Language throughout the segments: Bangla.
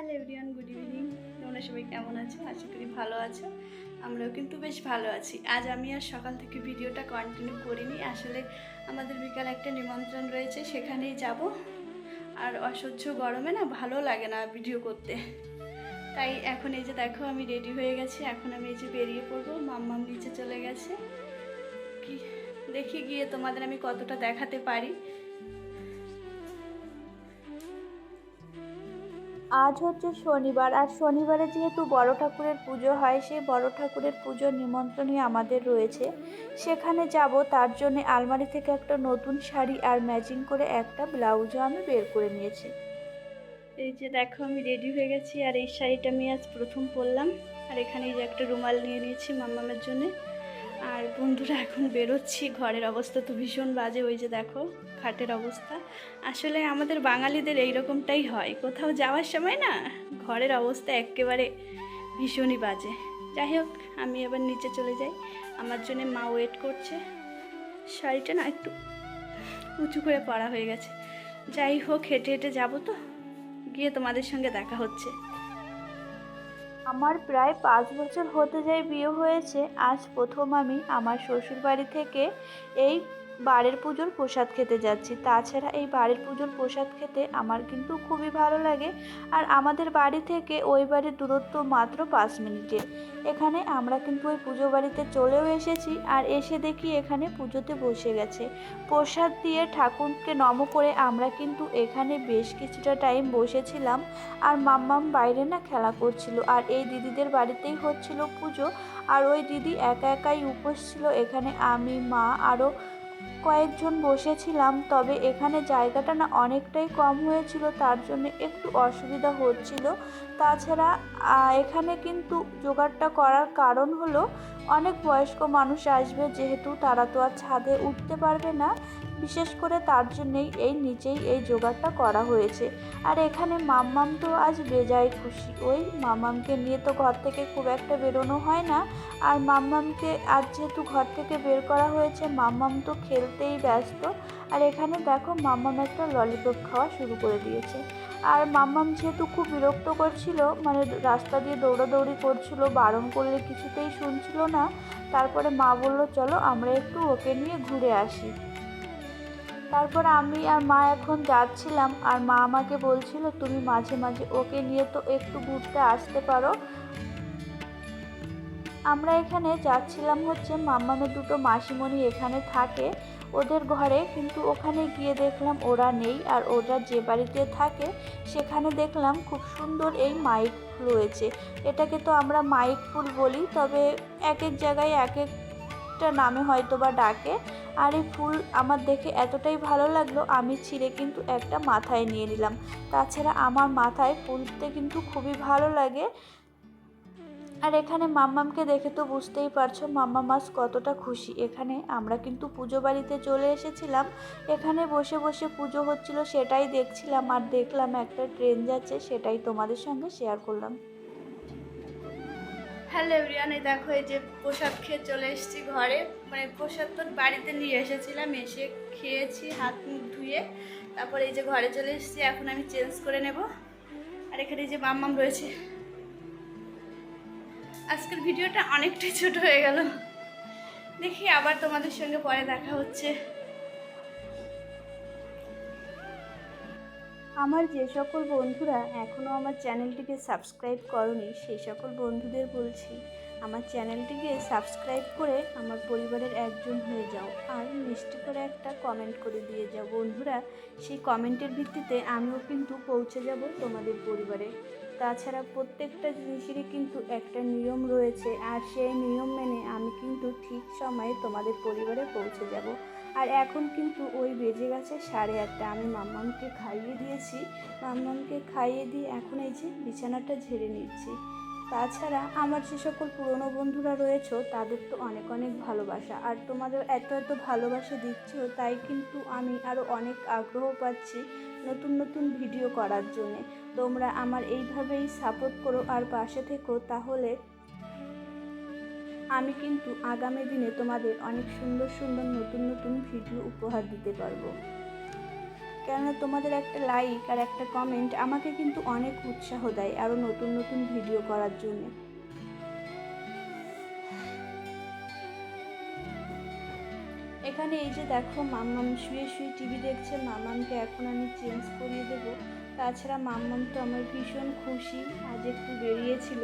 হ্যালো এভরিওয়ান গুড ইভিনিং তোমরা সবাই কেমন আছো? আশা করি ভালো আছো। আমরাও কিন্তু বেশ ভালো আছি। আজ আমি আর সকাল থেকে ভিডিওটা কন্টিনিউ করিনি। আসলে আমাদের বিকাল একটা নিমন্ত্রণ রয়েছে, সেখানেই যাব। আর অসহ্য গরমে না ভালো লাগে না ভিডিও করতে। তাই এখন এই যে দেখো, আমি রেডি হয়ে গেছি। এখন আমি এই যে বেরিয়ে পড়ব। মাম্মাম নিচে চলে গেছে। কি দেখি গিয়ে তোমাদের আমি কতটা দেখাতে পারি। আজ হচ্ছে শনিবার, আর শনিবারে যেহেতু বড় ঠাকুরের পুজো হয়, সেই বড় ঠাকুরের পুজোর নিমন্ত্রণই আমাদের রয়েছে। সেখানে যাব, তার জন্য আলমারি থেকে একটা নতুন শাড়ি আর ম্যাচিং করে একটা ব্লাউজও আমি বের করে নিয়েছি। এই যে দেখো, আমি রেডি হয়ে গেছি, আর এই শাড়িটা আমি আজ প্রথম পরলাম। আর এখানে এই যে একটা রুমাল নিয়ে নিয়েছি মাম্মামের জন্য। আর বন্ধুরা, এখন বেরোচ্ছি। ঘরের অবস্থা তো ভীষণ বাজে, ওই যে দেখো, খাটের অবস্থা। আসলে আমাদের বাঙালিদের এই রকমটাই হয়। কোথাও যাওয়ার সময় না, ঘরের অবস্থা একেবারে ভীষণই বাজে। যাই হোক, আমি এবার নিচে চলে যাই। আমার জন্য মা ওয়েট করছে। শাড়িটা না একটু উঁচু করে পরা হয়ে গেছে। যাই হোক, হেঁটে হেঁটে যাব তো। গিয়ে তোমাদের সঙ্গে দেখা হচ্ছে। আমার প্রায় পাঁচ বছর হতে যায় বিয়ে হয়েছে, আজ প্রথম আমি আমার শ্বশুর বাড়ি থেকে এই বাড়ির পুজোর প্রসাদ খেতে যাচ্ছি। তাছাড়া এই বাড়ির পুজোর প্রসাদ খেতে আমার কিন্তু খুবই ভালো লাগে। আর আমাদের বাড়ি থেকে ওই বাড়ির দূরত্ব মাত্র পাঁচ মিনিটে। এখানে আমরা কিন্তু ওই পুজো বাড়িতে চলেও এসেছি আর এসে দেখি এখানে পুজোতে বসে গেছে। প্রসাদ দিয়ে ঠাকুরকে নম করে আমরা কিন্তু এখানে বেশ কিছুটা টাইম বসেছিলাম। আর মাম্মাম বাইরে না খেলা করছিল আর এই দিদিদের বাড়িতেই হচ্ছিল পুজো। আর ওই দিদি একা একাই উপোস ছিল। এখানে আমি, মা, আরও কয়েকজন বসেছিলাম, তবে এখানে জায়গাটা না অনেকটাই কম হয়েছিল, তার জন্য একটু অসুবিধা হচ্ছিল। তাছাড়া এখানে কিন্তু জোগাড়টা করার কারণ হলো, অনেক বয়স্ক মানুষ আসবে, যেহেতু তারা তো আর ছাদে উঠতে পারবে না। বিশেষ করে তার জন্যেই এই নিচেই এই জোগাড়টা করা হয়েছে। আর এখানে মাম্মাম তো আজ বেজায় খুশি। ওই মাম্মামকে নিয়ে তো ঘর থেকে খুব একটা বেরোনো হয় না। আর মাম্মামকে আজ যেহেতু ঘর থেকে বের করা হয়েছে, মাম্মাম তো খেলতেই ব্যস্ত। আর এখানে দেখো মাম্মাম একটা ললিপপ খাওয়া শুরু করে দিয়েছে। আর মাম্মাম যেহেতু খুব বিরক্ত করছিল মানে রাস্তা দিয়ে দৌড়াদৌড়ি করছিল, বারণ করলে কিছুতেই শুনছিল না। তারপরে মা বলল, চলো আমরা একটু ওকে নিয়ে ঘুরে আসি। তারপর আমি আর মা এখন যাচ্ছিলাম আর মা আমাকে বলছিল, তুমি মাঝে মাঝে ওকে নিয়ে তো একটু ঘুরতে আসতে পারো। আমরা এখানে যাচ্ছিলাম হচ্ছে মাম্মামের দুটো মাসিমণি এখানে থাকে ওদের ঘরে, কিন্তু ওখানে গিয়ে দেখলাম ওরা নেই আর ওরা যে বাড়িতে থাকে সেখানে দেখলাম খুব সুন্দর এই মাইক রয়েছে। এটাকে তো আমরা মাইক ফুল বলি, তবে এক এক জায়গায় এক এক একটা নামে হয়তো বা ডাকে। আর এই ফুল আমার দেখে এতটাই ভালো লাগল, আমি ছিঁড়ে কিন্তু একটা মাথায় নিয়ে নিলাম। তাছাড়া আমার মাথায় ফুলতে কিন্তু খুবই ভালো লাগে। আর এখানে মাম্মামকে দেখে তো বুঝতেই পারছ মাম্মা মাস কতটা খুশি। এখানে আমরা কিন্তু পুজো বাড়িতে চলে এসেছিলাম। এখানে বসে বসে পুজো হচ্ছিল, সেটাই দেখছিলাম আর দেখলাম একটা ট্রেন যাচ্ছে, সেটাই তোমাদের সঙ্গে শেয়ার করলাম। হ্যালো এভরিওয়ান, এই দেখো এই যে প্রসাদ খেয়ে চলে এসেছি ঘরে। মানে প্রসাদ তো বাড়িতে নিয়ে এসেছিলাম, এসে খেয়েছি, হাত মুখ ধুয়ে। তারপর এই যে ঘরে চলে এসেছি, এখন আমি চেঞ্জ করে নেব। আর এখানে যে মাম্মাম রয়েছে। আজকের ভিডিওটা অনেকটাই ছোট হয়ে গেল। দেখি আবার তোমাদের সঙ্গে পরে দেখা হচ্ছে। আমার যে সকল বন্ধুরা এখনও আমার চ্যানেলটিকে সাবস্ক্রাইব করনি সেই সকল বন্ধুদের বলছি, আমার চ্যানেলটিকে সাবস্ক্রাইব করে আমার পরিবারের একজন হয়ে যাও আর মিষ্টি করে একটা কমেন্ট করে দিয়ে যাও। বন্ধুরা, সেই কমেন্টের ভিত্তিতে আমিও কিন্তু পৌঁছে যাব তোমাদের পরিবারে। তাছাড়া প্রত্যেকটা জিনিসেরই কিন্তু একটা নিয়ম রয়েছে আর সেই নিয়ম মেনে আমি কিন্তু ঠিক সময়ে তোমাদের পরিবারে পৌঁছে যাব। আর এখন কিন্তু ওই বেজে গেছে সাড়ে আটটা। আমি মাম্মামকে খাইয়ে দিয়েছি। মাম্মামকে খাইয়ে দিয়ে এখন এই যে বিছানাটা ঝেড়ে নিচ্ছি। তাছাড়া আমার যে সকল পুরনো বন্ধুরা রয়েছে, তাদের তো অনেক অনেক ভালোবাসা। আর তোমাদের এত এত ভালোবাসা দিচ্ছ, তাই কিন্তু আমি আরও অনেক আগ্রহ পাচ্ছি নতুন নতুন ভিডিও করার জন্যে। তোমরা আমার এইভাবেই সাপোর্ট করো আর পাশে থেকো, তাহলে আমি কিন্তু আগামী দিনে তোমাদের অনেক সুন্দর সুন্দর নতুন নতুন ভিডিও উপহার দিতে পারব। কেননা তোমাদের একটা লাইক আর একটা কমেন্ট আমাকে কিন্তু অনেক উৎসাহ দেয় আরও নতুন নতুন ভিডিও করার জন্য। এখানে এই যে দেখো মাম্মাম শুয়ে শুয়ে টিভি দেখছে, মাম্মামকে এখন আমি চেঞ্জ করিয়ে দেব। তাছাড়া মাম্মাম তো আমার ভীষণ খুশি, আজ একটু বেরিয়েছিল।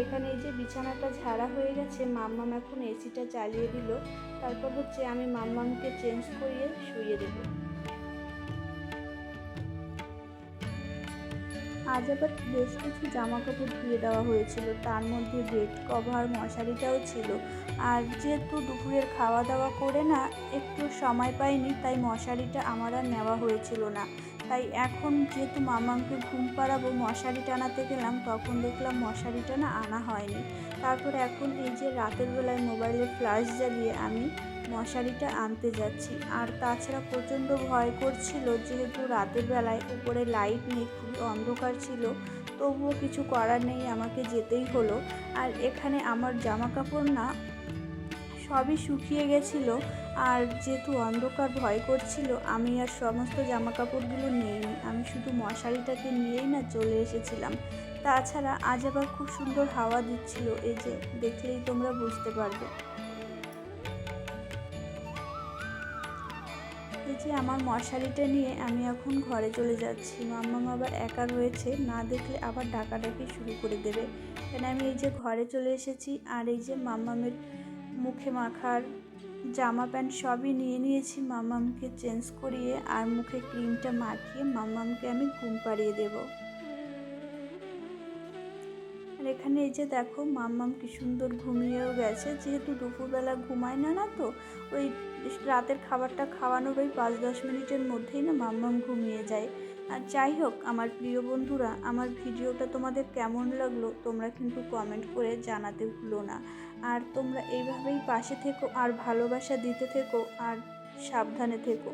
এখানে এই যে বিছানাটা ঝাড়া হয়ে গেছে, মাম্মাম এখন এসিটা চালিয়ে দিল। তারপর হচ্ছে আমি মাম্মামকে চেঞ্জ করিয়ে শুয়ে দেবো। আজ আবার বেশ কিছু জামা কাপড় ধুয়ে দেওয়া হয়েছিল। তার মধ্যে বেড কভার, মশারিটাও ছিল। আর যেহেতু দুপুরের খাওয়া দাওয়া করে না, একটু সময় পাইনি, তাই মশারিটা আমার আর নেওয়া হয়েছিল না। তাই এখন যেহেতু মামাকে ঘুম পাড়াবো, মশারি টানাতে গেলাম, তখন দেখলাম মশারি টানা আনা হয়নি। তারপর এখন এই যে রাতের বেলায় মোবাইলে ফ্ল্যাশ জ্বালিয়ে আমি মশারিটা আনতে যাচ্ছি। আর তাছাড়া প্রচণ্ড ভয় করছিল, যেহেতু রাতের বেলায় উপরে লাইট নেই, খুবই অন্ধকার ছিল, তবুও কিছু করার নেই, আমাকে যেতেই হলো। আর এখানে আমার জামা কাপড় না সবই শুকিয়ে গেছিল। আর যেহেতু অন্ধকার ভয় করছিল, আমি আর সমস্ত জামা কাপড়গুলো নিইনি। আমি শুধু মশারিটাকে নিয়েই না চলে এসেছিলাম। তাছাড়া আজ আবার খুব সুন্দর হাওয়া দিচ্ছিল। এই যে, দেখলেই তোমরা বুঝতে পারবে। এই যে, আমার মশারিটা নিয়ে আমি এখন ঘরে চলে যাচ্ছি। মাম্মাম আবার একা রয়েছে। না দেখলে আবার ডাকাডাকি শুরু করে দেবে। কেন আমি এই যে ঘরে চলে এসেছি, আর এই যে মাম্মামের মুখে মাখার জামা প্যান্ট সবই নিয়ে নিয়েছি মাম্মামকে চেঞ্জ করিয়ে আর মুখে ক্রিমটা মাখিয়ে মাম্মামকে আমি ঘুম পাড়িয়ে দেব। আর এখানে এই যে দেখো মাম্মাম কি সুন্দর ঘুমিয়েও গেছে, যেহেতু দুপুরবেলা ঘুমায় না না তো, ওই রাতের খাবারটা খাওয়ানোর ওই পাঁচ দশ মিনিটের মধ্যেই না মাম্মাম ঘুমিয়ে যায়। আর যাই হোক, আমার প্রিয় বন্ধুরা, আমার ভিডিওটা তোমাদের কেমন লাগল তোমরা কিন্তু কমেন্ট করে জানাতে ভুলো না। আর তোমরা এইভাবেই পাশে থেকো আর ভালোবাসা দিতে থেকো আর সাবধানে থেকো।